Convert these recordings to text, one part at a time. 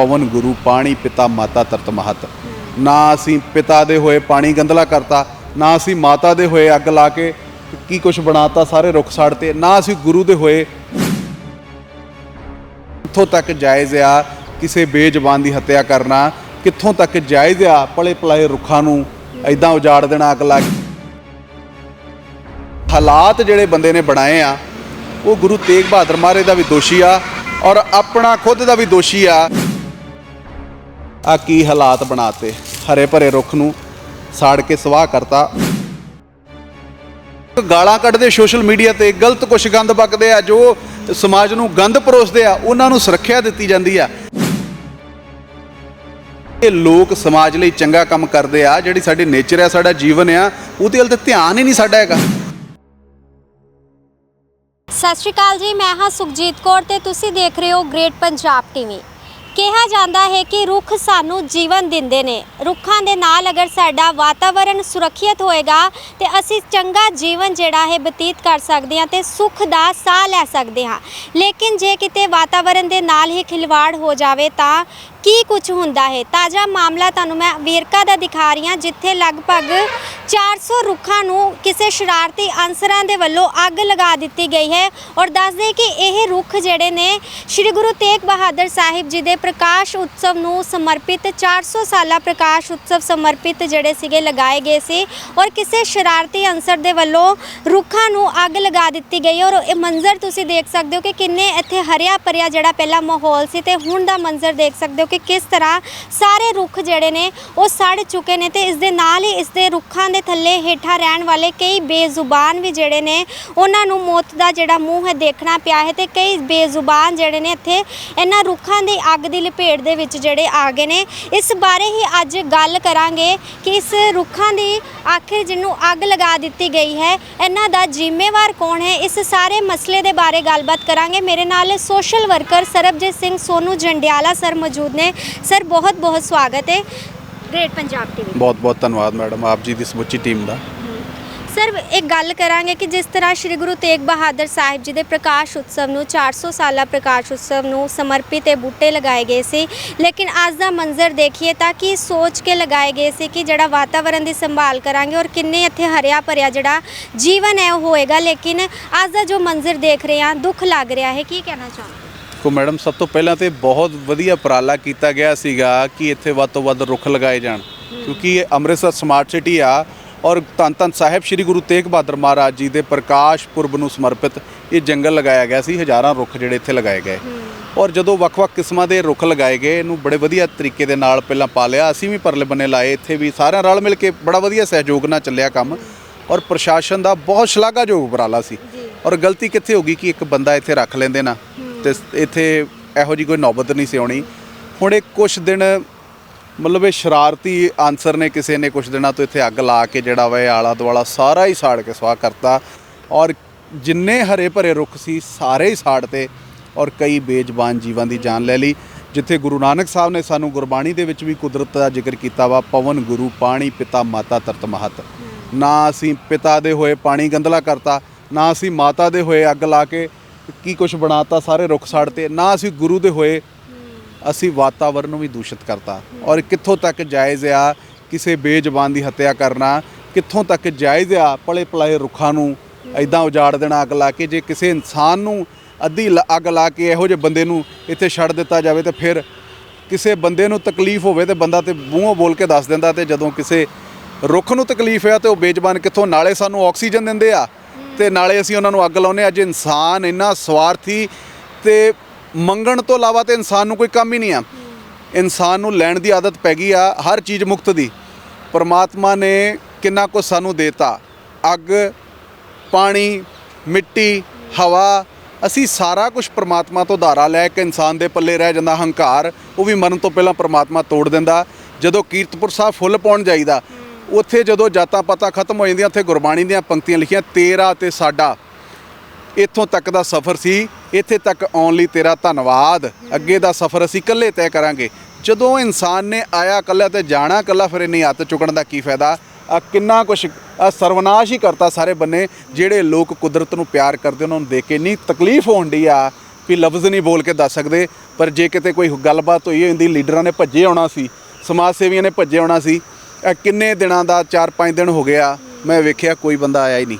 ਪਵਨ ਗੁਰੂ ਪਾਣੀ ਪਿਤਾ ਮਾਤਾ ਤਰਤ ਮਹਤ। ਨਾ ਅਸੀਂ ਪਿਤਾ ਦੇ ਹੋਏ ਪਾਣੀ ਗੰਦਲਾ ਕਰਤਾ, ਨਾ ਅਸੀਂ ਮਾਤਾ ਦੇ ਹੋਏ ਅੱਗ ਲਾ ਕੇ ਕੀ ਕੁਛ ਬਣਾਤਾ ਸਾਰੇ ਰੁੱਖ ਸਾੜਤੇ ਨਾ ਅਸੀਂ ਗੁਰੂ ਦੇ ਹੋਏ ਕਿੱਥੋਂ ਤੱਕ ਜਾਇਜ਼ ਆ ਕਿਸੇ ਬੇਜ਼ਬਾਨ ਦੀ ਹੱਤਿਆ ਕਰਨਾ, ਕਿੱਥੋਂ ਤੱਕ ਜਾਇਜ਼ ਆ ਪਲੇ ਪਲਾਏ ਰੁੱਖਾਂ ਨੂੰ ਐਦਾਂ ਉਜਾੜ ਦੇਣਾ ਅੱਗ ਲਾ ਕੇ। ਹਾਲਾਤ ਜਿਹੜੇ ਬੰਦੇ ਨੇ ਬਣਾਏ ਆ, ਉਹ ਗੁਰੂ ਤੇਗ ਬਹਾਦਰ ਮਹਾਰਾਜ ਦਾ ਵੀ ਦੋਸ਼ੀ ਆ ਔਰ ਆਪਣਾ ਖੁਦ ਦਾ ਵੀ ਦੋਸ਼ੀ ਆ। ਆ ਕੀ ਹਾਲਾਤ ਬਣਾਤੇ? ਹਰੇ ਭਰੇ ਰੁੱਖ ਨੂੰ ਸਾੜ ਕੇ ਸਵਾਹ ਕਰਤਾ। ਗਾਲਾਂ ਕੱਢਦੇ ਸੋਸ਼ਲ ਮੀਡੀਆ ਤੇ, ਗਲਤ ਕੁਛ ਗੰਦ ਬਕਦੇ ਆ, ਜੋ ਸਮਾਜ ਨੂੰ ਗੰਦ ਪਰੋਸਦੇ ਆ, ਉਹਨਾਂ ਨੂੰ ਸੁਰੱਖਿਆ ਦਿੱਤੀ ਜਾਂਦੀ ਆ। ਇਹ ਲੋਕ ਸਮਾਜ ਲਈ ਚੰਗਾ ਕੰਮ ਕਰਦੇ ਆ, ਜਿਹੜੀ ਸਾਡੀ ਨੇਚਰ ਆ, ਸਾਡਾ ਜੀਵਨ ਆ, ਉਹਦੇ ਵੱਲ ਤੇ ਧਿਆਨ ਹੀ ਨਹੀਂ ਸਾਡਾ ਹੈਗਾ। ਸਤਿ ਸ਼੍ਰੀ ਅਕਾਲ ਜੀ, ਮੈਂ ਹਾਂ ਸੁਖਜੀਤ ਕੌਰ ਤੇ ਤੁਸੀਂ ਦੇਖ ਰਹੇ ਹੋ ਗ੍ਰੇਟ ਪੰਜਾਬ ਟੀਵੀ ਕਿਹਾ ਜਾਂਦਾ ਹੈ ਕਿ ਰੁੱਖ ਸਾਨੂੰ ਜੀਵਨ ਦਿੰਦੇ ਨੇ। ਰੁੱਖਾਂ ਦੇ ਨਾਲ ਅਗਰ ਸਾਡਾ ਵਾਤਾਵਰਣ ਸੁਰੱਖਿਅਤ ਹੋਏਗਾ, ਤੇ ਅਸੀਂ ਚੰਗਾ ਜੀਵਨ ਜਿਹੜਾ ਹੈ ਬਤੀਤ ਕਰ ਸਕਦੇ ਹਾਂ ਤੇ ਸੁੱਖ ਦਾ ਸਾਹ ਲੈ ਸਕਦੇ ਹਾਂ। ਲੇਕਿਨ ਜੇ ਕਿਤੇ ਵਾਤਾਵਰਣ ਦੇ ਨਾਲ ਹੀ ਖਿਲਵਾੜ ਹੋ ਜਾਵੇ ਤਾਂ ਕੀ ਕੁਝ ਹੁੰਦਾ ਹੈ? ਤਾਜ਼ਾ ਮਾਮਲਾ ਤੁਹਾਨੂੰ ਮੈਂ ਵੇਰਕਾ ਦਾ ਦਿਖਾ ਰਹੀ ਹਾਂ, ਜਿੱਥੇ ਲਗਭਗ 400 ਰੁੱਖਾਂ ਨੂੰ ਕਿਸੇ ਸ਼ਰਾਰਤੀ ਅਨਸਰਾਂ ਦੇ ਵੱਲੋਂ ਅੱਗ ਲਗਾ ਦਿੱਤੀ ਗਈ ਹੈ ਔਰ ਦੱਸਦੇ ਕਿ ਇਹ ਰੁੱਖ ਜਿਹੜੇ ਨੇ, ਸ੍ਰੀ ਗੁਰੂ ਤੇਗ ਬਹਾਦਰ ਸਾਹਿਬ ਜੀ ਦੇ ਪ੍ਰਕਾਸ਼ ਉਤਸਵ ਨੂੰ ਸਮਰਪਿਤ 400 ਸਾਲਾ ਪ੍ਰਕਾਸ਼ ਉਤਸਵ ਸਮਰਪਿਤ ਜਿਹੜੇ ਸੀਗੇ ਲਗਾਏ ਗਏ ਸੀ ਔਰ ਕਿਸੇ ਸ਼ਰਾਰਤੀ ਅਨਸਰ ਦੇ ਵੱਲੋਂ ਰੁੱਖਾਂ ਨੂੰ ਅੱਗ ਲਗਾ ਦਿੱਤੀ ਗਈ ਔਰ ਇਹ ਮੰਜ਼ਰ ਤੁਸੀਂ ਦੇਖ ਸਕਦੇ ਹੋ ਕਿ ਕਿੰਨੇ ਇੱਥੇ ਹਰਿਆ ਭਰਿਆ ਜਿਹੜਾ ਪਹਿਲਾ ਮਾਹੌਲ ਸੀ ਤੇ ਹੁਣ ਦਾ ਮੰਜ਼ਰ ਦੇਖ ਸਕਦੇ ਹੋ ਕਿ ਕਿਸ ਤਰ੍ਹਾਂ ਸਾਰੇ ਰੁੱਖ ਜਿਹੜੇ ਨੇ ਉਹ ਸੜ ਚੁੱਕੇ ਨੇ ਤੇ ਇਸ ਦੇ ਨਾਲ ਹੀ ਇਸ ਦੇ ਰੁੱਖਾਂ ਦੇ ਥੱਲੇ ਹੇਠਾਂ ਰਹਿਣ ਵਾਲੇ ਕਈ ਬੇਜ਼ੁਬਾਨ ਵੀ ਜਿਹੜੇ ਨੇ, ਉਹਨਾਂ ਨੂੰ ਮੌਤ ਦਾ ਜਿਹੜਾ ਮੂੰਹ ਹੈ ਦੇਖਣਾ ਪਿਆ ਹੈ ਤੇ ਕਈ ਬੇਜ਼ੁਬਾਨ ਜਿਹੜੇ ਨੇ ਇੱਥੇ ਇਹਨਾਂ ਰੁੱਖਾਂ ਦੀ ਅੱਗ ਦੀ ਲਪੇਟ ਦੇ ਵਿੱਚ ਜਿਹੜੇ ਆ ਗਏ ਨੇ। ਇਸ ਬਾਰੇ ਹੀ ਅੱਜ ਗੱਲ ਕਰਾਂਗੇ ਕਿ ਇਸ ਰੁੱਖਾਂ ਦੀ ਆਖਿਰ ਜਿਹਨੂੰ ਅੱਗ ਲਗਾ ਦਿੱਤੀ ਗਈ ਹੈ, ਇਹਨਾਂ ਦਾ ਜ਼ਿੰਮੇਵਾਰ ਕੌਣ ਹੈ? ਇਸ ਸਾਰੇ ਮਸਲੇ ਦੇ ਬਾਰੇ ਗੱਲਬਾਤ ਕਰਾਂਗੇ। ਮੇਰੇ ਨਾਲ social worker Sarabjit Singh Sonu Jandiala sir ਮੌਜੂਦ ਨੇ। ਸਰ ਬਹੁਤ ਬਹੁਤ ਸਵਾਗਤ ਹੈ ਗ੍ਰੇਟ ਪੰਜਾਬ ਟੀਵੀ ਬਹੁਤ ਬਹੁਤ ਧੰਨਵਾਦ ਮੈਡਮ ਆਪ ਜੀ ਦੀ ਸਮੁੱਚੀ ਟੀਮ ਦਾ। ਸਰ ਇੱਕ ਗੱਲ ਕਰਾਂਗੇ ਕਿ ਜਿਸ ਤਰ੍ਹਾਂ ਸ੍ਰੀ ਗੁਰੂ ਤੇਗ ਬਹਾਦਰ ਸਾਹਿਬ ਜੀ ਦੇ ਪ੍ਰਕਾਸ਼ ਉਤਸਵ ਨੂੰ 400 ਸਾਲਾ ਪ੍ਰਕਾਸ਼ ਉਤਸਵ ਨੂੰ ਸਮਰਪਿਤ ਇਹ ਬੂਟੇ ਲਗਾਏ ਗਏ ਸੀ। ਲੇਕਿਨ ਅੱਜ ਦਾ ਮੰਜ਼ਰ ਦੇਖੀਏ ਤਾਂ ਕੀ ਸੋਚ ਕੇ ਲਗਾਏ ਗਏ ਸੀ ਕਿ ਜਿਹੜਾ ਵਾਤਾਵਰਣ ਦੀ ਸੰਭਾਲ ਕਰਾਂਗੇ ਔਰ ਕਿੰਨੇ ਇੱਥੇ ਹਰਿਆ ਭਰਿਆ ਜਿਹੜਾ ਜੀਵਨ ਹੈ ਉਹ ਹੋਏਗਾ। ਲੇਕਿਨ ਅੱਜ ਦਾ ਜੋ ਮੰਜ਼ਰ ਦੇਖ ਰਹੇ ਹਾਂ ਦੁੱਖ ਲੱਗ ਰਿਹਾ ਹੈ। ਕੀ ਕਹਿਣਾ ਚਾਹੁੰਦੇ ਕੋ ਮੈਡਮ ਸਭ ਤੋਂ ਪਹਿਲਾਂ ਤੇ ਬਹੁਤ ਵਧੀਆ ਉਪਰਾਲਾ ਕੀਤਾ ਗਿਆ ਸੀਗਾ ਕਿ ਇੱਥੇ ਵੱਧ ਤੋਂ ਵੱਧ ਰੁੱਖ ਲਗਾਏ ਜਾਣ। ਕਿਉਂਕਿ ਇਹ ਅੰਮ੍ਰਿਤਸਰ ਸਮਾਰਟ ਸਿਟੀ ਆ ਔਰ ਧੰਨ ਧੰਨ ਸਾਹਿਬ ਸ੍ਰੀ ਗੁਰੂ ਤੇਗ ਬਹਾਦਰ ਮਹਾਰਾਜ ਜੀ ਦੇ ਪ੍ਰਕਾਸ਼ ਪੁਰਬ ਨੂੰ ਸਮਰਪਿਤ ਇਹ ਜੰਗਲ ਲਗਾਇਆ ਗਿਆ ਸੀ ਹਜ਼ਾਰਾਂ ਰੁੱਖ ਜਿਹੜੇ ਇੱਥੇ ਲਗਾਏ ਗਏ। ਔਰ ਜਦੋਂ ਵੱਖ-ਵੱਖ ਕਿਸਮਾਂ ਦੇ ਰੁੱਖ ਲਗਾਏ ਗਏ ਇਹਨੂੰ ਬੜੇ ਵਧੀਆ ਤਰੀਕੇ ਦੇ ਨਾਲ ਪਹਿਲਾਂ ਪਾਲਿਆ ਅਸੀਂ ਵੀ ਪਰਲੇ ਬੰਨੇ ਲਾਏ ਇੱਥੇ ਵੀ ਸਾਰਿਆਂ ਰਲ ਮਿਲ ਕੇ ਬੜਾ ਵਧੀਆ ਸਹਿਯੋਗ ਨਾਲ ਚੱਲਿਆ ਕੰਮ। ਔਰ ਪ੍ਰਸ਼ਾਸਨ ਦਾ ਬਹੁਤ ਸ਼ਲਾਘਾਯੋਗ ਉਪਰਾਲਾ ਸੀ। ਔਰ ਗਲਤੀ ਕਿੱਥੇ ਹੋ ਗਈ ਕਿ ਇੱਕ ਬੰਦਾ ਇੱਥੇ ਰੱਖ ਲੈਂਦੇ ਨਾ? ਤੇ ਇੱਥੇ ਇਹੋ ਜੀ ਕੋਈ ਨੌਬਤ ਨਹੀਂ ਸੀ ਆਉਣੀ। ਹੁਣ ਇਹ ਕੁਝ ਦਿਨ ਮਤਲਬ ਇਹ ਸ਼ਰਾਰਤੀ ਆਨਸਰ ਨੇ ਕਿਸੇ ਨੇ ਕੁਝ ਦਿਨਾਂ ਤੋਂ ਇੱਥੇ ਅੱਗ ਲਾ ਕੇ ਜਿਹੜਾ ਵਾ ਇਹ ਆਲਾ ਦੁਆਲਾ ਸਾਰਾ ਹੀ ਸਾੜ ਕੇ ਸਵਾਹ ਕਰਤਾ। ਔਰ ਜਿੰਨੇ ਹਰੇ ਭਰੇ ਰੁੱਖ ਸੀ, ਸਾਰੇ ਹੀ ਸਾੜ 'ਤੇ ਔਰ ਕਈ ਬੇਜ਼ਬਾਨ ਜੀਵਾਂ ਦੀ ਜਾਨ ਲੈ ਲਈ। ਜਿੱਥੇ ਗੁਰੂ ਨਾਨਕ ਸਾਹਿਬ ਨੇ ਸਾਨੂੰ ਗੁਰਬਾਣੀ ਦੇ ਵਿੱਚ ਵੀ ਕੁਦਰਤ ਦਾ ਜ਼ਿਕਰ ਕੀਤਾ ਵਾ, ਪਵਨ, ਗੁਰੂ, ਪਾਣੀ, ਪਿਤਾ, ਮਾਤਾ ਤਰਤ ਮਹਤ। ਨਾ ਅਸੀਂ ਪਿਤਾ ਦੇ ਹੋਏ ਪਾਣੀ ਗੰਦਲਾ ਕਰਤਾ, ਨਾ ਅਸੀਂ ਮਾਤਾ ਦੇ ਹੋਏ ਅੱਗ ਲਾ ਕੇ ਕੀ ਕੁਝ ਬਣਾਤਾ ਸਾਰੇ ਰੁੱਖ ਸਾੜਤੇ ਨਾ ਅਸੀਂ ਗੁਰੂ ਦੇ ਹੋਏ ਅਸੀਂ ਵਾਤਾਵਰਨ ਨੂੰ ਵੀ ਦੂਸ਼ਿਤ ਕਰਤਾ। ਔਰ ਕਿੱਥੋਂ ਤੱਕ ਜਾਇਜ਼ ਆ ਕਿਸੇ ਬੇਜ਼ਬਾਨ ਦੀ ਹੱਤਿਆ ਕਰਨਾ ਕਿੱਥੋਂ ਤੱਕ ਜਾਇਜ਼ ਆ ਪਲੇ ਪਲਾਏ ਰੁੱਖਾਂ ਨੂੰ ਐਦਾਂ ਉਜਾੜ ਦੇਣਾ ਅੱਗ ਲਾ ਕੇ ਜੇ ਕਿਸੇ ਇਨਸਾਨ ਨੂੰ ਅੱਧੀ ਅੱਗ ਲਾ ਕੇ ਇਹੋ ਜਿਹੇ ਬੰਦੇ ਨੂੰ ਇੱਥੇ ਛੱਡ ਦਿੱਤਾ ਜਾਵੇ ਤੇ ਫਿਰ ਕਿਸੇ ਬੰਦੇ ਨੂੰ ਤਕਲੀਫ ਹੋਵੇ ਤੇ ਬੰਦਾ ਤੇ ਮੂੰਹੋਂ ਬੋਲ ਕੇ ਦੱਸ ਦਿੰਦਾ ਤੇ ਜਦੋਂ ਕਿਸੇ ਰੁੱਖ ਨੂੰ ਤਕਲੀਫ ਹੈ ਤੇ ਉਹ ਬੇਜ਼ਬਾਨ ਕਿੱਥੋਂ ਨਾਲੇ ਸਾਨੂੰ ਆਕਸੀਜਨ ਦਿੰਦੇ ਆ। ਤੇ ਨਾਲੇ ਅਸੀਂ ਉਹਨਾਂ ਨੂੰ ਅੱਗ ਲਾਉਨੇ ਅੱਜ ਇਨਸਾਨ ਇੰਨਾ ਸਵਾਰਥੀ ਤੇ ਮੰਗਣ ਤੋਂ ਇਲਾਵਾ ਤੇ ਇਨਸਾਨ ਨੂੰ ਕੋਈ ਕੰਮ ਹੀ ਨਹੀਂ ਆ। ਇਨਸਾਨ ਨੂੰ ਲੈਣ ਦੀ ਆਦਤ ਪੈ ਗਈ ਆ ਹਰ ਚੀਜ਼ ਮੁਕਤ ਦੀ। ਪਰਮਾਤਮਾ ਨੇ ਕਿੰਨਾ ਕੁ ਸਾਨੂੰ ਦੇਤਾ। ਅੱਗ, ਪਾਣੀ, ਮਿੱਟੀ, ਹਵਾ, ਅਸੀਂ ਸਾਰਾ ਕੁਝ ਪ੍ਰਮਾਤਮਾ ਤੋਂ ਧਾਰਾ ਲੈ ਕੇ ਇਨਸਾਨ ਦੇ ਪੱਲੇ ਰਹਿ ਜਾਂਦਾ। ਹੰਕਾਰ, ਉਹ ਵੀ ਮਰਨ ਤੋਂ ਪਹਿਲਾਂ ਪ੍ਰਮਾਤਮਾ ਤੋੜ ਦਿੰਦਾ। ਜਦੋਂ ਕੀਰਤਪੁਰ ਸਾਹਿਬ ਫੁੱਲ ਪਾਉਣ ਜਾਈਦਾ ਉੱਥੇ ਜਦੋਂ ਜਾਤਾਂ ਪਾਤਾਂ ਖਤਮ ਹੋ ਜਾਂਦੀਆਂ, ਉੱਥੇ ਗੁਰਬਾਣੀ ਦੀਆਂ ਪੰਕਤੀਆਂ ਲਿਖੀਆਂ, ਤੇਰਾ ਤੇ ਸਾਡਾ। ਇੱਥੋਂ ਤੱਕ ਦਾ ਸਫ਼ਰ ਸੀ। ਇੱਥੇ ਤੱਕ ਆਉਣ ਲਈ ਤੇਰਾ ਧੰਨਵਾਦ। ਅੱਗੇ ਦਾ ਸਫ਼ਰ ਅਸੀਂ ਇਕੱਲੇ ਤੈਅ ਕਰਾਂਗੇ। ਜਦੋਂ ਇਨਸਾਨ ਨੇ ਆਇਆ ਇਕੱਲਾ ਤੇ ਜਾਣਾ ਇਕੱਲਾ, ਫਿਰ ਇੰਨੀ ਹੱਥ ਚੁੱਕਣ ਦਾ ਕੀ ਫਾਇਦਾ? ਆ ਕਿੰਨਾ ਕੁਛ, ਆ ਸਰਵਨਾਸ਼ ਹੀ ਕਰਤਾ ਸਾਰੇ ਬੰਨੇ। ਜਿਹੜੇ ਲੋਕ ਕੁਦਰਤ ਨੂੰ ਪਿਆਰ ਕਰਦੇ ਉਹਨਾਂ ਨੂੰ ਦੇਖ ਕੇ ਇੰਨੀ ਤਕਲੀਫ ਹੋਣ ਆ ਵੀ ਲਫ਼ਜ਼ ਨਹੀਂ ਬੋਲ ਕੇ ਦੱਸ ਸਕਦੇ। ਪਰ ਜੇ ਕਿਤੇ ਕੋਈ ਗੱਲਬਾਤ ਹੋਈ ਹੁੰਦੀ ਲੀਡਰਾਂ ਨੇ ਭੱਜੇ ਆਉਣਾ ਸੀ, ਸਮਾਜ ਸੇਵੀਆਂ ਨੇ ਭੱਜੇ ਆਉਣਾ ਸੀ ਇਹ ਕਿੰਨੇ ਦਿਨਾਂ ਦਾ 4-5 ਦਿਨ ਹੋ ਗਿਆ, ਮੈਂ ਵੇਖਿਆ ਕੋਈ ਬੰਦਾ ਆਇਆ ਹੀ ਨਹੀਂ।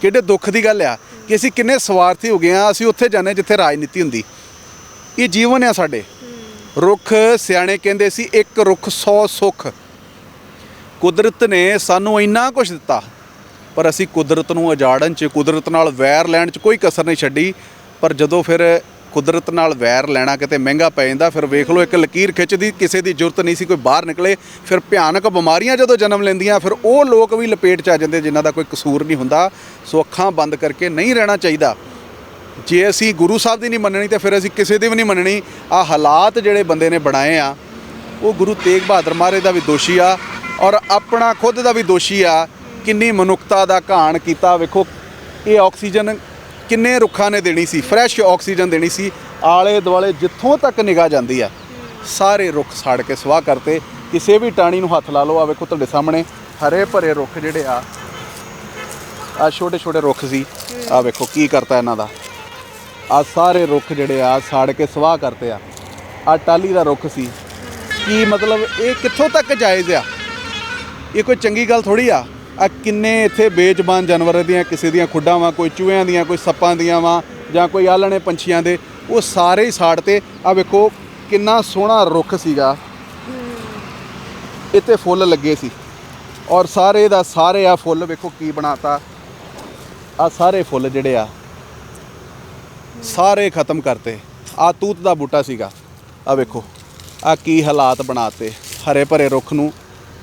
ਕਿੱਡੇ ਦੁੱਖ ਦੀ ਗੱਲ ਆ ਕਿ ਅਸੀਂ ਕਿੰਨੇ ਸਵਾਰਥੀ ਹੋ ਗਏ ਆ, ਅਸੀਂ ਉੱਥੇ ਜਾਂਦੇ ਜਿੱਥੇ ਰਾਜਨੀਤੀ ਹੁੰਦੀ। ਇਹ ਜੀਵਨ ਆ ਸਾਡੇ। ਰੁੱਖ ਸਿਆਣੇ ਕਹਿੰਦੇ ਸੀ, ਇੱਕ ਰੁੱਖ 100 ਸੁੱਖ। ਕੁਦਰਤ ਨੇ ਸਾਨੂੰ ਇੰਨਾ ਕੁਝ ਦਿੱਤਾ, ਪਰ ਅਸੀਂ ਕੁਦਰਤ ਨੂੰ ਉਜਾੜਨ 'ਚ, ਕੁਦਰਤ ਨਾਲ ਵੈਰ ਲੈਣ 'ਚ ਕੋਈ ਕਸਰ ਨਹੀਂ ਛੱਡੀ। ਪਰ ਜਦੋਂ ਫਿਰ ਕੁਦਰਤ ਨਾਲ ਵੈਰ ਲੈਣਾ ਕਿਤੇ ਮਹਿੰਗਾ ਪੈ ਜਾਂਦਾ, ਫਿਰ ਵੇਖ ਲਓ ਇੱਕ ਲਕੀਰ ਖਿੱਚਦੀ, ਕਿਸੇ ਦੀ ਜ਼ਰੂਰਤ ਨਹੀਂ ਸੀ ਕੋਈ ਬਾਹਰ ਨਿਕਲੇ, ਫਿਰ ਭਿਆਨਕ ਬਿਮਾਰੀਆਂ ਜਦੋਂ ਜਨਮ ਲੈਂਦੀਆਂ, ਫਿਰ ਉਹ ਲੋਕ ਵੀ ਲਪੇਟ 'ਚ ਆ ਜਾਂਦੇ ਜਿਨ੍ਹਾਂ ਦਾ ਕੋਈ ਕਸੂਰ ਨਹੀਂ ਹੁੰਦਾ। ਸੋ ਅੱਖਾਂ ਬੰਦ ਕਰਕੇ ਨਹੀਂ ਰਹਿਣਾ ਚਾਹੀਦਾ। ਜੇ ਅਸੀਂ ਗੁਰੂ ਸਾਹਿਬ ਦੀ ਨਹੀਂ ਮੰਨਣੀ, ਤੇ ਫਿਰ ਅਸੀਂ ਕਿਸੇ ਦੀ ਵੀ ਨਹੀਂ ਮੰਨਣੀ। ਆ ਹਾਲਾਤ ਜਿਹੜੇ ਬੰਦੇ ਨੇ ਬਣਾਏ ਆ, ਉਹ ਗੁਰੂ ਤੇਗ ਬਹਾਦਰ ਮਹਾਰਾਜ ਦਾ ਵੀ ਦੋਸ਼ੀ ਆ ਔਰ ਆਪਣਾ ਖੁਦ ਦਾ ਵੀ ਦੋਸ਼ੀ ਆ। ਕਿੰਨੀ ਮਨੁੱਖਤਾ ਦਾ ਘਾਣ ਕੀਤਾ, ਵੇਖੋ, ਇਹ ਆਕਸੀਜਨ ਕਿੰਨੇ ਰੁੱਖਾਂ ਨੇ ਦੇਣੀ ਸੀ? ਫਰੈਸ਼ ਆਕਸੀਜਨ ਦੇਣੀ ਸੀ। ਆਲੇ ਦੁਆਲੇ ਜਿੱਥੋਂ ਤੱਕ ਨਿਗਾਹ ਜਾਂਦੀ ਆ, ਸਾਰੇ ਰੁੱਖ ਸਾੜ ਕੇ ਸਵਾਹ ਕਰਤੇ। ਕਿਸੇ ਵੀ ਟਾਣੀ ਨੂੰ ਹੱਥ ਲਾ ਲਓ। ਆ ਵੇਖੋ ਤੁਹਾਡੇ ਸਾਹਮਣੇ, ਹਰੇ ਭਰੇ ਰੁੱਖ ਜਿਹੜੇ ਆ ਆ ਛੋਟੇ ਛੋਟੇ ਰੁੱਖ ਸੀ। ਆ ਵੇਖੋ ਕੀ ਕਰਤਾ ਇਹਨਾਂ ਦਾ। ਆ ਸਾਰੇ ਰੁੱਖ ਜਿਹੜੇ ਆ, ਸਾੜ ਕੇ ਸਵਾਹ ਕਰਤੇ ਆ। ਆ ਟਾਲੀ ਦਾ ਰੁੱਖ ਸੀ। ਕੀ ਮਤਲਬ ਇਹ ਕਿੱਥੋਂ ਤੱਕ ਜਾਇਜ਼ ਆ? ਇਹ ਕੋਈ ਚੰਗੀ ਗੱਲ ਥੋੜੀ ਆ? ਆ ਕਿੰਨੇ ਇੱਥੇ ਬੇਜ਼ਬਾਨ ਜਾਨਵਰਾਂ ਦੀਆਂ, ਕਿਸੇ ਦੀਆਂ ਖੁੱਡਾਂ ਵਾਂ, ਕੋਈ ਚੂਹਿਆਂ ਦੀਆਂ, ਕੋਈ ਸੱਪਾਂ ਦੀਆਂ ਵਾਂ, ਜਾਂ ਕੋਈ ਆਲਣੇ ਪੰਛੀਆਂ ਦੇ, ਉਹ ਸਾਰੇ ਹੀ ਸਾੜ ਤੇ ਆ ਵੇਖੋ ਕਿੰਨਾ ਸੋਹਣਾ ਰੁੱਖ ਸੀਗਾ। ਇੱਥੇ ਫੁੱਲ ਲੱਗੇ ਸੀ। ਔਰ ਸਾਰੇ ਦਾ ਸਾਰੇ ਆ ਫੁੱਲ ਵੇਖੋ ਕੀ ਬਣਾਤਾ। ਆ ਸਾਰੇ ਫੁੱਲ ਜਿਹੜੇ ਆ, ਸਾਰੇ ਖਤਮ ਕਰਤੇ। ਆ ਤੂਤ ਦਾ ਬੂਟਾ ਸੀਗਾ। ਆ ਵੇਖੋ ਆ ਕੀ ਹਾਲਾਤ ਬਣਾਤੇ। ਹਰੇ ਭਰੇ ਰੁੱਖ ਨੂੰ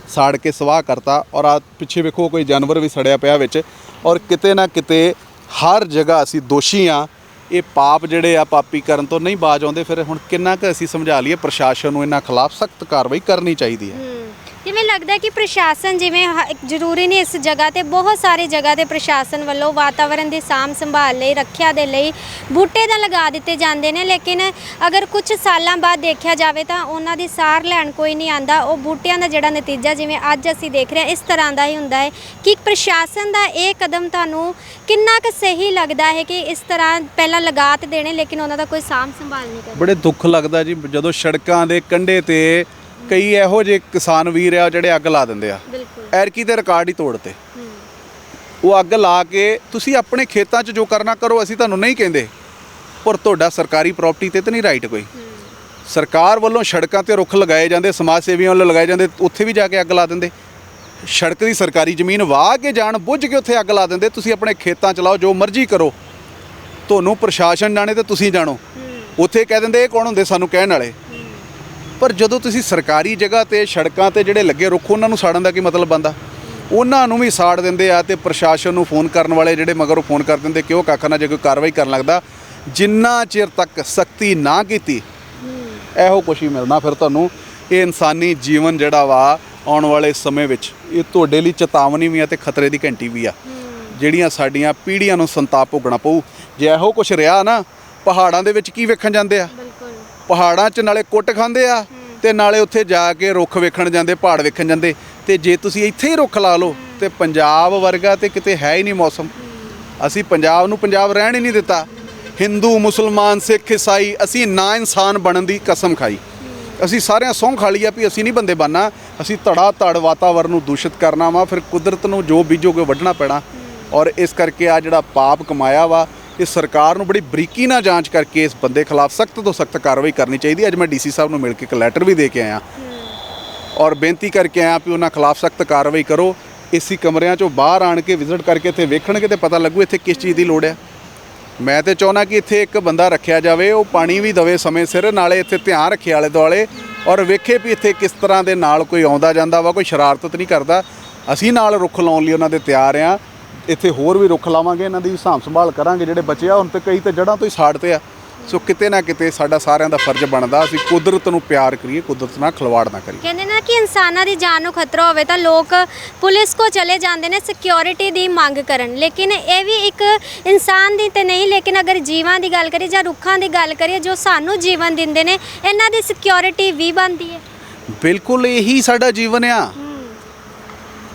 ਸਾੜ ਕੇ ਸਵਾਹ ਕਰਤਾ ਔਰ ਆ ਪਿੱਛੇ ਵੇਖੋ ਕੋਈ ਜਾਨਵਰ ਵੀ ਸੜਿਆ ਪਿਆ ਵਿੱਚ ਔਰ ਕਿਤੇ ਨਾ ਕਿਤੇ ਹਰ ਜਗ੍ਹਾ ਅਸੀਂ ਦੋਸ਼ੀ ਆ ਇਹ ਪਾਪ ਜਿਹੜੇ ਆ ਪਾਪੀ ਕਰਨ ਤੋਂ ਨਹੀਂ ਬਾਜ ਆਉਂਦੇ, ਫਿਰ ਹੁਣ ਕਿੰਨਾ ਕੁ ਅਸੀਂ ਸਮਝਾ ਲਈਏ ਪ੍ਰਸ਼ਾਸਨ ਨੂੰ ਇਹਨਾਂ ਖਿਲਾਫ ਸਖਤ ਕਾਰਵਾਈ ਕਰਨੀ ਚਾਹੀਦੀ ਹੈ। ਲੱਗਦਾ ਕਿ ਪ੍ਰਸ਼ਾਸਨ ਜਿਵੇਂ ਹ- ਜ਼ਰੂਰੀ ਨਹੀਂ ਇਸ ਜਗ੍ਹਾ ਤੇ, ਬਹੁਤ ਸਾਰੇ ਜਗ੍ਹਾ ਤੇ ਪ੍ਰਸ਼ਾਸਨ ਵੱਲੋਂ ਵਾਤਾਵਰਣ ਦੀ ਸਾਂਭ ਸੰਭਾਲ ਲਈ, ਰੱਖਿਆ ਦੇ ਲਈ ਬੂਟੇ ਤਾਂ ਲਗਾ ਦਿੱਤੇ ਜਾਂਦੇ ਨੇ, ਲੇਕਿਨ ਅਗਰ ਕੁਝ ਸਾਲਾਂ ਬਾਅਦ ਦੇਖਿਆ ਜਾਵੇ ਤਾਂ ਉਹਨਾਂ ਦੀ ਸਾਰ ਲੈਣ ਕੋਈ ਨਹੀਂ ਆਂਦਾ। ਉਹ ਬੂਟਿਆਂ ਦਾ ਜਿਹੜਾ ਨਤੀਜਾ ਜਿਵੇਂ ਅੱਜ ਅਸੀਂ ਦੇਖ ਰਹੇ ਹਾਂ, ਇਸ ਤਰ੍ਹਾਂ ਦਾ ਹੀ ਹੁੰਦਾ ਹੈ ਕਿ ਪ੍ਰਸ਼ਾਸਨ ਦਾ ਇਹ ਕਦਮ ਤੁਹਾਨੂੰ ਕਿੰਨਾ ਕੁ ਸਹੀ ਲੱਗਦਾ ਹੈ ਕਿ ਇਸ ਤਰ੍ਹਾਂ ਪਹਿਲਾਂ ਲਗਾ ਤੇ ਦੇਣੇ, ਲੇਕਿਨ ਉਹਨਾਂ ਦਾ ਕੋਈ ਸਾਂਭ ਸੰਭਾਲ ਨਹੀਂ ਕਰਦੇ ਬੜੇ ਦੁੱਖ ਲੱਗਦਾ ਜੀ, ਜਦੋਂ ਸੜਕਾਂ ਦੇ ਕੰਢੇ ਤੇ ਕਈ ਇਹੋ ਜਿਹੇ ਕਿਸਾਨ ਵੀਰ ਆ ਜਿਹੜੇ ਅੱਗ ਲਾ ਦਿੰਦੇ ਆ। ਬਿਲਕੁਲ। ਐਰਕੀ ਦੇ ਰਿਕਾਰਡ ਹੀ ਤੋੜਤੇ। ਉਹ ਅੱਗ ਲਾ ਕੇ ਤੁਸੀਂ ਆਪਣੇ ਖੇਤਾਂ 'ਚ ਜੋ ਕਰਨਾ ਕਰੋ ਅਸੀਂ ਤੁਹਾਨੂੰ ਨਹੀਂ ਕਹਿੰਦੇ। ਪਰ ਤੁਹਾਡਾ ਸਰਕਾਰੀ ਪ੍ਰਾਪਰਟੀ ਤੇ ਤਾਂ ਨਹੀਂ ਰਾਈਟ ਕੋਈ। ਸਰਕਾਰ ਵੱਲੋਂ ਸੜਕਾਂ ਤੇ ਰੁੱਖ ਲਗਾਏ ਜਾਂਦੇ ਸਮਾਜ ਸੇਵੀਆਂ ਵੱਲੋਂ ਲਗਾਏ ਜਾਂਦੇ ਉੱਥੇ ਵੀ ਜਾ ਕੇ ਅੱਗ ਲਾ ਦਿੰਦੇ। ਸੜਕ ਦੀ ਸਰਕਾਰੀ ਜ਼ਮੀਨ ਵਾਹ ਕੇ ਜਾਣ ਬੁੱਝ ਕੇ ਉੱਥੇ ਅੱਗ ਲਾ ਦਿੰਦੇ। ਤੁਸੀਂ ਆਪਣੇ ਖੇਤਾਂ 'ਚ ਲਾਓ ਜੋ ਮਰਜ਼ੀ ਕਰੋ। ਤੁਹਾਨੂੰ ਪ੍ਰਸ਼ਾਸਨ ਜਾਣੇ ਤੇ ਤੁਸੀਂ ਜਾਣੋ। ਉੱਥੇ ਕਹਿ ਦਿੰਦੇ ਇਹ ਕੌਣ ਹੁੰਦੇ? ਸਾਨੂੰ ਕਹਿਣ ਵਾਲੇ। ਪਰ ਜਦੋਂ ਤੁਸੀਂ ਸਰਕਾਰੀ ਜਗ੍ਹਾ ਤੇ ਸੜਕਾਂ ਤੇ ਜਿਹੜੇ ਲੱਗੇ ਰੁੱਖ ਉਹਨਾਂ ਨੂੰ ਸਾੜਨ ਦਾ ਕੀ ਮਤਲਬ ਬੰਦਾ ਉਹਨਾਂ ਨੂੰ ਵੀ ਸਾੜ ਦਿੰਦੇ ਆ ਤੇ ਪ੍ਰਸ਼ਾਸਨ ਨੂੰ ਫੋਨ ਕਰਨ ਵਾਲੇ ਜਿਹੜੇ ਮਗਰ ਉਹ ਫੋਨ ਕਰ ਦਿੰਦੇ ਕਿ ਉਹ ਕੱਖ ਨਾ ਜੇ ਕੋਈ ਕਾਰਵਾਈ ਕਰਨ ਲੱਗਦਾ? ਜਿੰਨਾ ਚਿਰ ਤੱਕ ਸਖਤੀ ਨਾ ਕੀਤੀ ਇਹੋ ਕੁਛ ਹੀ ਮਿਲਣਾ ਫਿਰ ਤੁਹਾਨੂੰ। ਇਹ ਇਨਸਾਨੀ ਜੀਵਨ ਜਿਹੜਾ ਵਾ ਆਉਣ ਵਾਲੇ ਸਮੇਂ ਵਿੱਚ ਇਹ ਤੁਹਾਡੇ ਲਈ ਚੇਤਾਵਨੀ ਵੀ ਆ ਤੇ ਖਤਰੇ ਦੀ ਘੰਟੀ ਵੀ ਆ। ਜਿਹੜੀਆਂ ਸਾਡੀਆਂ ਪੀੜ੍ਹੀਆਂ ਨੂੰ ਸੰਤਾਪ ਭੋਗਣਾ ਪਊ। ਜੇ ਇਹੋ ਕੁਛ ਰਿਹਾ ਨਾ ਪਹਾੜਾਂ ਦੇ ਵਿੱਚ ਕੀ ਵੇਖਣ ਜਾਂਦੇ ਆ? ਪਹਾੜਾਂ 'ਚ ਨਾਲੇ ਕੁੱਟ ਖਾਂਦੇ ਆ। ਤੇ ਨਾਲੇ ਉੱਥੇ ਜਾ ਕੇ ਰੁੱਖ ਵੇਖਣ ਜਾਂਦੇ, ਪਹਾੜ ਵੇਖਣ ਜਾਂਦੇ, ਤੇ ਜੇ ਤੁਸੀਂ ਇੱਥੇ ਹੀ ਰੁੱਖ ਲਾ ਲਓ, ਤੇ ਪੰਜਾਬ ਵਰਗਾ ਤੇ ਕਿਤੇ ਹੈ ਹੀ ਨਹੀਂ ਮੌਸਮ। ਅਸੀਂ ਪੰਜਾਬ ਨੂੰ ਪੰਜਾਬ ਰਹਿਣ ਹੀ ਨਹੀਂ ਦਿੱਤਾ। ਹਿੰਦੂ, ਮੁਸਲਮਾਨ, ਸਿੱਖ, ਈਸਾਈ, ਅਸੀਂ ਨਾ ਇਨਸਾਨ ਬਣਨ ਦੀ ਕਸਮ ਖਾਈ। ਅਸੀਂ ਸਾਰਿਆਂ ਸਹੁੰ ਖਾ ਲਈ ਆ ਵੀ ਅਸੀਂ ਨਹੀਂ ਬੰਦੇ ਬਣਨਾ। ਅਸੀਂ ਧੜਾ ਧੜ ਵਾਤਾਵਰਨ ਨੂੰ ਦੂਸ਼ਿਤ ਕਰਨਾ ਵਾ, ਫਿਰ ਕੁਦਰਤ ਨੂੰ ਜੋ ਬੀਜੋਗੇ ਵੱਢਣਾ ਪੈਣਾ। ਔਰ ਇਸ ਕਰਕੇ ਆ ਜਿਹੜਾ ਪਾਪ ਕਮਾਇਆ ਵਾ ਇਹ ਸਰਕਾਰ ਨੂੰ ਬੜੀ ਬਰੀਕੀ ਨਾਲ ਜਾਂਚ ਕਰਕੇ ਇਸ ਬੰਦੇ ਖਿਲਾਫ ਸਖਤ ਤੋਂ ਸਖਤ ਕਾਰਵਾਈ ਕਰਨੀ ਚਾਹੀਦੀ ਅੱਜ ਮੈਂ ਡੀਸੀ ਸਾਹਿਬ ਨੂੰ ਮਿਲ ਕੇ ਇੱਕ ਲੈਟਰ ਵੀ ਦੇ ਕੇ ਆਇਆ। ਔਰ ਬੇਨਤੀ ਕਰਕੇ ਆਇਆ ਵੀ ਉਹਨਾਂ ਖਿਲਾਫ ਸਖਤ ਕਾਰਵਾਈ ਕਰੋ। ਏਸੀ ਕਮਰਿਆਂ ਚੋਂ ਬਾਹਰ ਆਣ ਕੇ ਵਿਜ਼ਿਟ ਕਰਕੇ ਇੱਥੇ ਵੇਖਣਗੇ ਤੇ ਪਤਾ ਲੱਗੂ ਇੱਥੇ ਕਿਸ ਚੀਜ਼ ਦੀ ਲੋੜ ਹੈ। ਮੈਂ ਤੇ ਚਾਹੁੰਦਾ ਕਿ ਇੱਥੇ ਇੱਕ ਬੰਦਾ ਰੱਖਿਆ ਜਾਵੇ, ਉਹ ਪਾਣੀ ਵੀ ਦਵੇ ਸਮੇਂ ਸਿਰ, ਨਾਲੇ ਇੱਥੇ ਧਿਆਨ ਰੱਖੇ ਆਲੇ ਦੁਆਲੇ ਔਰ ਵੇਖੇ ਵੀ ਇੱਥੇ ਕਿਸ ਤਰ੍ਹਾਂ ਦੇ ਨਾਲ ਕੋਈ ਆਉਂਦਾ ਜਾਂਦਾ ਵਾ, ਕੋਈ ਸ਼ਰਾਰਤ ਨਹੀਂ ਕਰਦਾ। ਅਸੀਂ ਨਾਲ ਰੁੱਖ ਲਾਉਣ ਲਈ ਉਹਨਾਂ ਦੇ ਤਿਆਰ ਆ ਇੱਥੇ ਹੋਰ ਵੀ ਰੁੱਖ ਲਾਵਾਂਗੇ ਇਹਨਾਂ ਦੀ ਸਾਂਭ ਸੰਭਾਲ ਕਰਾਂਗੇ ਜਿਹੜੇ ਬਚੇ ਆ ਹੁਣ ਤੇ ਕਈ ਤੇ ਜੜ੍ਹਾਂ ਤੋਂ ਹੀ ਸਾੜਤੇ ਆ। ਸੋ ਕਿਤੇ ਨਾ ਕਿਤੇ ਸਾਡਾ ਸਾਰਿਆਂ ਦਾ ਫਰਜ਼ ਬਣਦਾ ਅਸੀਂ ਕੁਦਰਤ ਨੂੰ ਪਿਆਰ ਕਰੀਏ ਕੁਦਰਤ ਨਾਲ ਖਿਲਵਾੜ ਨਾ ਕਰੀਏ। ਕਹਿੰਦੇ ਨੇ ਕਿ ਇਨਸਾਨਾਂ ਦੀ ਜਾਨ ਨੂੰ ਖਤਰਾ ਹੋਵੇ ਤਾਂ ਲੋਕ ਪੁਲਿਸ ਕੋ ਚਲੇ ਜਾਂਦੇ ਨੇ ਸਿਕਿਉਰਿਟੀ ਦੀ ਮੰਗ ਕਰਨ। ਲੇਕਿਨ ਇਹ ਵੀ ਇੱਕ ਇਨਸਾਨ ਦੀ ਤੇ ਨਹੀਂ ਲੇਕਿਨ ਅਗਰ ਜੀਵਾਂ ਦੀ ਗੱਲ ਕਰੀਏ ਜਾਂ ਰੁੱਖਾਂ ਦੀ ਗੱਲ ਕਰੀਏ ਜੋ ਸਾਨੂੰ ਜੀਵਨ ਦਿੰਦੇ ਨੇ ਇਹਨਾਂ ਦੀ ਸਿਕਿਉਰਿਟੀ ਵੀ ਬਣਦੀ ਹੈ। ਬਿਲਕੁਲ ਇਹੀ ਸਾਡਾ ਜੀਵਨ ਆ।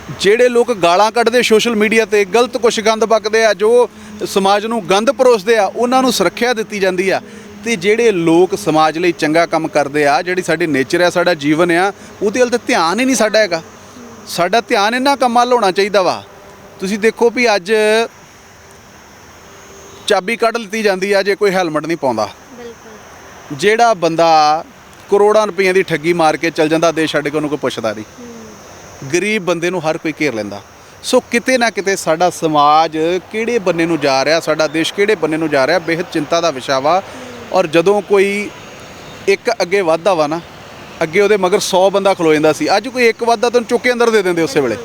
ਜਿਹੜੇ ਲੋਕ ਗਾਲਾਂ ਕੱਢਦੇ ਸੋਸ਼ਲ ਮੀਡੀਆ ਤੇ ਗਲਤ ਕੁਛ ਗੰਦ ਬਕਦੇ ਆ ਜੋ ਸਮਾਜ ਨੂੰ ਗੰਦ ਪਰੋਸਦੇ ਆ ਉਹਨਾਂ ਨੂੰ ਸੁਰੱਖਿਆ ਦਿੱਤੀ ਜਾਂਦੀ ਆ। ਤੇ ਜਿਹੜੇ ਲੋਕ ਸਮਾਜ ਲਈ ਚੰਗਾ ਕੰਮ ਕਰਦੇ ਆ ਜਿਹੜੀ ਸਾਡੀ ਨੇਚਰ ਆ ਸਾਡਾ ਜੀਵਨ ਆ ਉਹਦੇ ਵੱਲ ਤੇ ਧਿਆਨ ਹੀ ਨਹੀਂ ਸਾਡਾ ਹੈਗਾ। ਸਾਡਾ ਧਿਆਨ ਇਹਨਾਂ ਕੰਮਾਂ ਵੱਲ ਹੋਣਾ ਚਾਹੀਦਾ ਵਾ। ਤੁਸੀਂ ਦੇਖੋ ਵੀ ਅੱਜ ਚਾਬੀ ਕੱਢ ਲਿੱਤੀ ਜਾਂਦੀ ਆ ਜੇ ਕੋਈ ਹੈਲਮਟ ਨਹੀਂ ਪਾਉਂਦਾ। ਬਿਲਕੁਲ। ਜਿਹੜਾ ਬੰਦਾ ਕਰੋੜਾਂ ਰੁਪਈਆਂ ਦੀ ਠੱਗੀ ਮਾਰ ਕੇ ਚੱਲ ਜਾਂਦਾ ਦੇਸ਼ ਛੱਡ ਕੇ ਉਹਨੂੰ ਕੋਈ ਪੁੱਛਦਾ ਨਹੀਂ। ਗਰੀਬ ਬੰਦੇ ਨੂੰ ਹਰ ਕੋਈ ਘੇਰ ਲੈਂਦਾ। ਸੋ ਕਿਤੇ ਨਾ ਕਿਤੇ ਸਾਡਾ ਸਮਾਜ ਕਿਹੜੇ ਬੰਨੇ ਨੂੰ ਜਾ ਰਿਹਾ, ਸਾਡਾ ਦੇਸ਼ ਕਿਹੜੇ ਬੰਨੇ ਨੂੰ ਜਾ ਰਿਹਾ ਬੇहद ਚਿੰਤਾ ਦਾ ਵਿਸ਼ਾ ਵਾ। ਔਰ ਜਦੋਂ ਕੋਈ ਇੱਕ ਅੱਗੇ ਵਾਧਾ ਵਾ ਨਾ, ਅੱਗੇ ਉਹਦੇ ਮਗਰ 100 ਬੰਦਾ ਖਲੋ ਜਾਂਦਾ ਸੀ। ਅੱਜ ਕੋਈ ਇੱਕ ਵਾਧਾ ਤੁਹਾਨੂੰ ਚੁੱਕ ਕੇ ਅੰਦਰ ਦੇ ਦਿੰਦੇ ਉਸੇ ਵੇਲੇ।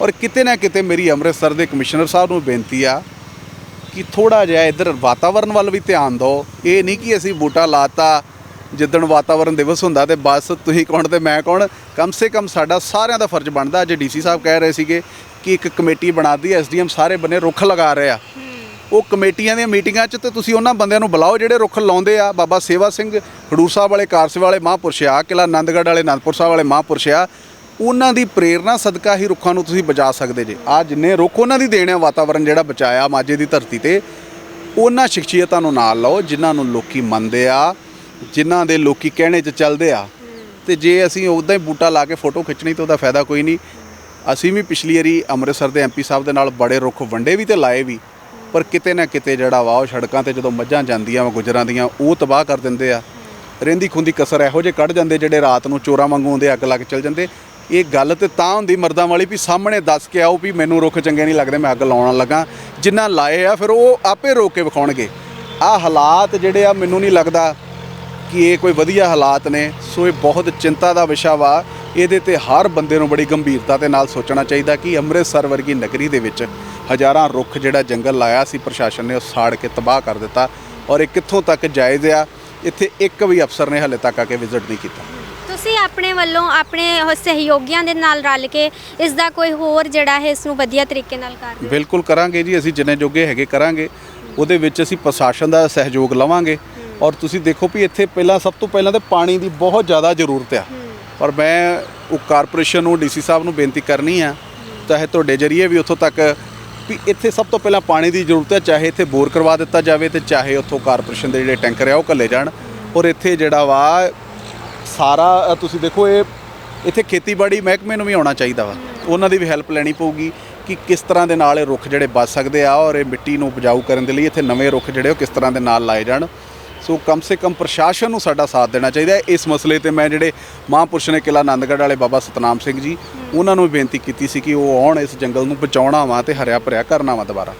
ਔਰ ਕਿਤੇ ਨਾ ਕਿਤੇ ਮੇਰੀ ਅੰਮ੍ਰਿਤਸਰ ਦੇ ਕਮਿਸ਼ਨਰ ਸਾਹਿਬ ਨੂੰ ਬੇਨਤੀ ਆ ਕਿ ਥੋੜਾ ਜਿਹਾ ਇੱਧਰ ਵਾਤਾਵਰਣ ਵੱਲ ਵੀ ਧਿਆਨ ਦਿਓ। ਇਹ ਨਹੀਂ ਕਿ ਅਸੀਂ ਬੂਟਾ ਲਾਤਾ ਜਿੱਦਣ ਵਾਤਾਵਰਣ ਦਿਵਸ ਹੁੰਦਾ ਤੇ ਬਸ ਤੁਸੀਂ ਕੌਣ ਤੇ ਮੈਂ ਕੌਣ ਕਮ ਸੇ ਕਮ ਸਾਡਾ ਸਾਰਿਆਂ ਦਾ ਫਰਜ਼ ਬਣਦਾ ਅੱਜ ਡੀਸੀ ਸਾਹਿਬ ਕਹਿ ਰਹੇ ਸੀਗੇ ਕਿ ਇੱਕ ਕਮੇਟੀ ਬਣਾਦੀ ਐਸਡੀਐਮ ਸਾਰੇ ਬੰਨੇ ਰੁੱਖ ਲਗਾ ਰਹੇ ਆ। ਉਹ ਕਮੇਟੀਆਂ ਦੀਆਂ ਮੀਟਿੰਗਾਂ 'ਚ ਤੇ ਤੁਸੀਂ ਉਹਨਾਂ ਬੰਦਿਆਂ ਨੂੰ ਬੁਲਾਓ ਜਿਹੜੇ ਰੁੱਖ ਲਾਉਂਦੇ ਆ ਬਾਬਾ ਸੇਵਾ ਸਿੰਘ ਖਡੂਰ ਸਾਹਿਬ ਵਾਲੇ ਕਾਰਸੇ ਵਾਲੇ ਮਹਾਂਪੁਰਸ਼ ਆ ਕਿਲਾ ਆਨੰਦਗੜ੍ਹ ਵਾਲੇ ਅਨੰਦਪੁਰ ਸਾਹਿਬ ਵਾਲੇ ਮਹਾਂਪੁਰਸ਼ ਆ ਉਹਨਾਂ ਦੀ ਪ੍ਰੇਰਣਾ ਸਦਕਾ ਹੀ ਰੁੱਖਾਂ ਨੂੰ ਤੁਸੀਂ ਬਚਾ ਸਕਦੇ ਜੇ। ਆ ਜਿੰਨੇ ਰੁੱਖ ਉਹਨਾਂ ਦੀ ਦੇਣ ਆ ਵਾਤਾਵਰਣ ਜਿਹੜਾ ਬਚਾਇਆ ਮਾਝੇ ਦੀ ਧਰਤੀ ਤੇ ਉਹਨਾਂ ਸ਼ਖਸੀਅਤਾਂ ਨੂੰ ਨਾਲ ਲਓ ਜਿਨ੍ਹਾਂ ਨੂੰ ਲੋਕੀ ਮੰਨਦੇ ਆ ਜਿਨ੍ਹਾਂ ਦੇ ਲੋਕੀ ਕਹਿਣੇ 'ਚ ਚੱਲਦੇ ਆ, ਤੇ ਜੇ ਅਸੀਂ ਉਦਾਂ ਹੀ ਬੂਟਾ ਲਾ ਕੇ ਫੋਟੋ ਖਿੱਚਣੀ ਤਾਂ ਉਹਦਾ ਫਾਇਦਾ ਕੋਈ ਨਹੀਂ। ਅਸੀਂ ਵੀ ਪਿਛਲੀ ਵਾਰੀ ਅੰਮ੍ਰਿਤਸਰ ਦੇ ਐਮਪੀ ਸਾਹਿਬ ਦੇ ਨਾਲ ਬੜੇ ਰੁੱਖ ਵੰਡੇ ਵੀ ਤੇ ਲਾਏ ਵੀ, ਪਰ ਕਿਤੇ ਨਾ ਕਿਤੇ ਜਿਹੜਾ ਵਾ ਉਹ ਸੜਕਾਂ ਤੇ ਜਦੋਂ ਮੱਝਾਂ ਜਾਂਦੀਆਂ ਵਾ, ਗੁਜਰਾਂ ਦੀਆਂ, ਉਹ ਤਬਾਹ ਕਰ ਦਿੰਦੇ ਆ। ਰਹਿੰਦੀ ਖੁੰਦੀ ਕਸਰ ਇਹੋ ਜਿਹੇ ਕੱਢ ਜਾਂਦੇ ਜਿਹੜੇ ਰਾਤ ਨੂੰ ਚੋਰਾਂ ਵਾਂਗੂ ਆਉਂਦੇ, ਅੱਗ ਲਾ ਕੇ ਚਲ ਜਾਂਦੇ। ਇਹ ਗੱਲ ਤੇ ਤਾਂ ਹੁੰਦੀ ਮਰਦਾਂ ਵਾਲੀ ਵੀ ਸਾਹਮਣੇ ਦੱਸ ਕੇ ਆਓ ਵੀ ਮੈਨੂੰ ਰੁੱਖ ਚੰਗੇ ਨਹੀਂ ਲੱਗਦੇ, ਮੈਂ ਅੱਗ ਲਾਉਣ ਲੱਗਾ। ਜਿੰਨਾ ਲਾਏ ਆ, ਫਿਰ ਉਹ ਆਪੇ ਰੋਕ ਕੇ ਵਿਖਾਉਣਗੇ। ਆ ਹਾਲਾਤ ਜਿਹੜੇ ਆ, ਮੈਨੂੰ ਨਹੀਂ ਲੱਗਦਾ ਕਿ ਇਹ ਕੋਈ ਵਧੀਆ ਹਾਲਾਤ ਨੇ ਸੋ ਇਹ ਬਹੁਤ ਚਿੰਤਾ ਦਾ ਵਿਸ਼ਾ ਵਾ। ਇਹਦੇ ਤੇ ਹਰ ਬੰਦੇ ਨੂੰ ਬੜੀ ਗੰਭੀਰਤਾ ਦੇ ਨਾਲ ਸੋਚਣਾ ਚਾਹੀਦਾ ਕਿ ਅੰਮ੍ਰਿਤਸਰ ਵਰਗੀ ਨਗਰੀ ਦੇ ਵਿੱਚ ਹਜ਼ਾਰਾਂ ਰੁੱਖ ਜਿਹੜਾ ਜੰਗਲ ਲਾਇਆ ਸੀ ਪ੍ਰਸ਼ਾਸਨ ਨੇ ਉਹ ਸਾੜ ਕੇ ਤਬਾਹ ਕਰ ਦਿੱਤਾ ਔਰ ਇਹ ਕਿੱਥੋਂ ਤੱਕ ਜਾਇਜ਼ ਆ ਇੱਥੇ ਇੱਕ ਵੀ ਅਫਸਰ ਨੇ ਹਲੇ ਤੱਕ ਆ ਕੇ ਵਿਜ਼ਿਟ ਨਹੀਂ ਕੀਤਾ। ਤੁਸੀਂ ਆਪਣੇ ਵੱਲੋਂ ਆਪਣੇ ਉਹ ਸਹਿਯੋਗੀਆਂ ਦੇ ਨਾਲ ਰਲ ਕੇ ਇਸ ਦਾ ਕੋਈ ਹੋਰ ਜਿਹੜਾ ਹੈ ਇਸ ਨੂੰ ਵਧੀਆ ਤਰੀਕੇ ਨਾਲ ਕਰ ਰਹੇ ਬਿਲਕੁਲ ਕਰਾਂਗੇ ਜੀ ਅਸੀਂ ਜਿੰਨੇ ਜੋਗੇ ਹੈਗੇ ਕਰਾਂਗੇ। ਉਹਦੇ ਵਿੱਚ ਅਸੀਂ ਪ੍ਰਸ਼ਾਸਨ ਦਾ ਸਹਿਯੋਗ ਲਵਾਂਗੇ। ਔਰ ਤੁਸੀਂ ਦੇਖੋ ਵੀ ਇੱਥੇ ਪਹਿਲਾਂ ਸਭ ਤੋਂ ਪਹਿਲਾਂ ਤੇ ਪਾਣੀ ਦੀ ਬਹੁਤ ਜ਼ਿਆਦਾ ਜ਼ਰੂਰਤ ਆ। ਪਰ ਮੈਂ ਉਹ ਕਾਰਪੋਰੇਸ਼ਨ ਨੂੰ ਡੀਸੀ ਸਾਹਿਬ ਨੂੰ ਬੇਨਤੀ ਕਰਨੀ ਆ ਚਾਹੇ ਤੁਹਾਡੇ ਜਰੀਏ ਵੀ ਉੱਥੋਂ ਤੱਕ ਵੀ ਇੱਥੇ ਸਭ ਤੋਂ ਪਹਿਲਾਂ ਪਾਣੀ ਦੀ ਜ਼ਰੂਰਤ ਹੈ ਚਾਹੇ ਇੱਥੇ ਬੋਰ ਕਰਵਾ ਦਿੱਤਾ ਜਾਵੇ ਤੇ ਚਾਹੇ ਉੱਥੋਂ ਕਾਰਪੋਰੇਸ਼ਨ ਦੇ ਜਿਹੜੇ ਟੈਂਕਰ ਆ ਉਹ ਘੱਲੇ ਜਾਣ। ਔਰ ਇੱਥੇ ਜਿਹੜਾ ਵਾ ਸਾਰਾ ਤੁਸੀਂ ਦੇਖੋ ਇਹ ਇੱਥੇ ਖੇਤੀਬਾੜੀ ਮਹਿਕਮੇ ਨੂੰ ਵੀ ਆਉਣਾ ਚਾਹੀਦਾ ਵਾ। ਉਹਨਾਂ ਦੀ ਵੀ ਹੈਲਪ ਲੈਣੀ ਪਊਗੀ ਕਿ ਕਿਸ ਤਰ੍ਹਾਂ ਦੇ ਨਾਲ ਇਹ ਰੁੱਖ ਜਿਹੜੇ ਬਚ ਸਕਦੇ ਆ ਔਰ ਇਹ ਮਿੱਟੀ ਨੂੰ ਉਪਜਾਊ ਕਰਨ ਦੇ ਲਈ ਇੱਥੇ ਨਵੇਂ ਰੁੱਖ ਜਿਹੜੇ ਉਹ ਕਿਸ ਤਰ੍ਹਾਂ ਦੇ ਨਾਲ ਲਾਏ ਜਾਣ। ਸੋ ਕਮ ਸੇ ਕਮ ਪ੍ਰਸ਼ਾਸਨ ਨੂੰ ਸਾਡਾ ਸਾਥ ਦੇਣਾ ਚਾਹੀਦਾ ਹੈ। ਇਸ ਮਸਲੇ ਤੇ ਮੈਂ ਜਿਹੜੇ ਮਹਾਂਪੁਰਸ਼ ਨੇ ਕਿਲਾ ਆਨੰਦਗੜ੍ਹ ਵਾਲੇ ਬਾਬਾ ਸਤਨਾਮ ਸਿੰਘ ਜੀ, ਉਹਨਾਂ ਨੂੰ ਵੀ ਬੇਨਤੀ ਕੀਤੀ ਸੀ ਕਿ ਉਹ ਆਉਣ ਇਸ ਜੰਗਲ ਨੂੰ ਬਚਾਉਣਾ ਵਾ ਤੇ ਹਰਿਆ ਭਰਿਆ ਕਰਨਾ ਵਾ ਦੁਬਾਰਾ।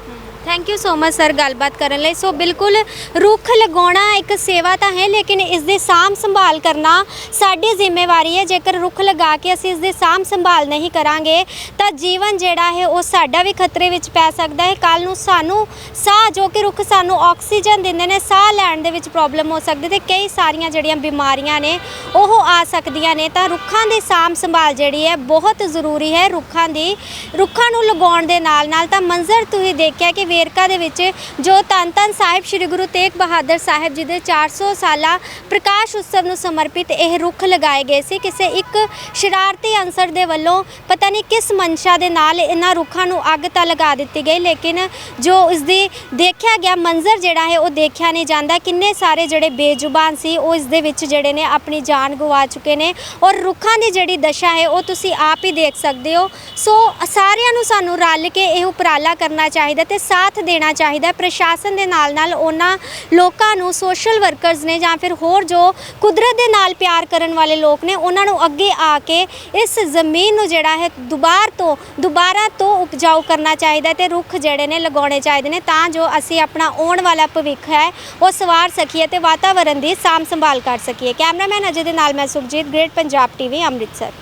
Thank you so much sir ਗੱਲਬਾਤ ਕਰਨ ਲਈ। ਸੋ ਬਿਲਕੁਲ ਰੁੱਖ ਲਗਾਉਣਾ ਇੱਕ ਸੇਵਾ ਤਾਂ ਹੈ, ਲੇਕਿਨ ਇਸ ਦੀ ਸਾਂਭ ਸੰਭਾਲ ਕਰਨਾ ਸਾਡੀ ਜ਼ਿੰਮੇਵਾਰੀ ਹੈ। ਜੇਕਰ ਰੁੱਖ ਲਗਾ ਕੇ ਅਸੀਂ ਇਸ ਦੀ ਸਾਂਭ ਸੰਭਾਲ ਨਹੀਂ ਕਰਾਂਗੇ, ਤਾਂ ਜੀਵਨ ਜਿਹੜਾ ਹੈ, ਉਹ ਸਾਡਾ ਵੀ ਖਤਰੇ ਵਿੱਚ ਪੈ ਸਕਦਾ ਹੈ। ਕੱਲ ਨੂੰ ਸਾਨੂੰ ਸਾਹ, ਜੋ ਕਿ ਰੁੱਖ ਸਾਨੂੰ ਆਕਸੀਜਨ ਦਿੰਦੇ ਨੇ, ਸਾਹ ਲੈਣ ਦੇ ਵਿੱਚ ਪ੍ਰੋਬਲਮ ਹੋ ਸਕਦੀ ਤੇ ਕਈ ਸਾਰੀਆਂ ਜਿਹੜੀਆਂ ਬਿਮਾਰੀਆਂ ਨੇ, ਉਹ ਆ ਸਕਦੀਆਂ ਨੇ। ਤਾਂ ਰੁੱਖਾਂ ਦੀ ਸਾਂਭ ਸੰਭਾਲ ਜਿਹੜੀ ਹੈ, ਬਹੁਤ ਜ਼ਰੂਰੀ ਹੈ ਰੁੱਖਾਂ ਦੀ। ਰੁੱਖਾਂ ਨੂੰ ਲਗਾਉਣ ਦੇ ਨਾਲ ਨਾਲ ਤਾਂ ਮੰਜ਼ਰ ਤੁਸੀਂ ਦੇਖਿਆ ਕਿ ਵੇਰਕਾ ਦੇ ਵਿੱਚ ਜੋ ਧੰਨ ਧੰਨ ਸਾਹਿਬ ਸ੍ਰੀ ਗੁਰੂ ਤੇਗ ਬਹਾਦਰ ਸਾਹਿਬ ਜੀ ਦੇ 400 ਸਾਲਾ ਪ੍ਰਕਾਸ਼ ਉਤਸਵ ਨੂੰ ਸਮਰਪਿਤ ਇਹ ਰੁੱਖ ਲਗਾਏ ਗਏ ਸੀ, ਕਿਸੇ ਇੱਕ ਸ਼ਰਾਰਤੀ ਅਨਸਰ ਦੇ ਵੱਲੋਂ ਪਤਾ ਨਹੀਂ ਕਿਸ ਮਨਸ਼ਾ ਦੇ ਨਾਲ ਇਹਨਾਂ ਰੁੱਖਾਂ ਨੂੰ ਅੱਗ ਤਾਂ ਲਗਾ ਦਿੱਤੀ ਗਈ, ਲੇਕਿਨ ਜੋ ਇਸ ਦੀ ਦੇਖਿਆ ਗਿਆ ਮੰਜ਼ਰ ਜਿਹੜਾ ਹੈ ਉਹ ਦੇਖਿਆ ਨਹੀਂ ਜਾਂਦਾ। ਕਿੰਨੇ ਸਾਰੇ ਜਿਹੜੇ ਬੇਜ਼ੁਬਾਨ ਸੀ, ਉਹ ਇਸ ਦੇ ਵਿੱਚ ਜਿਹੜੇ ਨੇ ਆਪਣੀ ਜਾਨ ਗਵਾ ਚੁੱਕੇ ਨੇ ਔਰ ਰੁੱਖਾਂ ਦੀ ਜਿਹੜੀ ਦਸ਼ਾ ਹੈ ਉਹ ਤੁਸੀਂ ਆਪ ਹੀ ਦੇਖ ਸਕਦੇ ਹੋ। ਸੋ ਸਾਰਿਆਂ ਨੂੰ ਸਾਨੂੰ ਰਲ ਕੇ ਇਹ ਉਪਰਾਲਾ ਕਰਨਾ ਚਾਹੀਦਾ ਤੇ ਸਾਥ ਦੇਣਾ ਚਾਹੀਦਾ ਪ੍ਰਸ਼ਾਸਨ ਦੇ ਨਾਲ ਨਾਲ ਉਹਨਾਂ ਲੋਕਾਂ ਨੂੰ ਸੋਸ਼ਲ ਵਰਕਰਸ ਨੇ ਜਾਂ ਫਿਰ ਹੋਰ ਜੋ ਕੁਦਰਤ ਦੇ ਨਾਲ ਪਿਆਰ ਕਰਨ ਵਾਲੇ ਲੋਕ ਨੇ, ਉਹਨਾਂ ਨੂੰ ਅੱਗੇ ਆ ਕੇ ਇਸ ਜ਼ਮੀਨ ਨੂੰ ਜਿਹੜਾ ਹੈ ਦੁਬਾਰ ਤੋਂ, ਦੁਬਾਰਾ ਤੋਂ ਉਪਜਾਊ ਕਰਨਾ ਚਾਹੀਦਾ ਤੇ ਰੁੱਖ ਜਿਹੜੇ ਨੇ ਲਗਾਉਣੇ ਚਾਹੀਦੇ ਨੇ ਤਾਂ ਜੋ ਅਸੀਂ ਆਪਣਾ ਆਉਣ ਵਾਲਾ ਭਵਿੱਖ ਹੈ, ਉਹ ਸਵਾਰ ਸਕੀਏ ਤੇ ਵਾਤਾਵਰਣ ਦੀ ਸਾਂਭ ਸੰਭਾਲ ਕਰ ਸਕੀਏ। ਕੈਮਰਾਮੈਨ ਅਜੇ ਦੇ ਨਾਲ ਮੈਂ ਸੁਖਜੀਤ ਗ੍ਰੇਟ ਪੰਜਾਬ ਟੀਵੀ ਅੰਮ੍ਰਿਤਸਰ।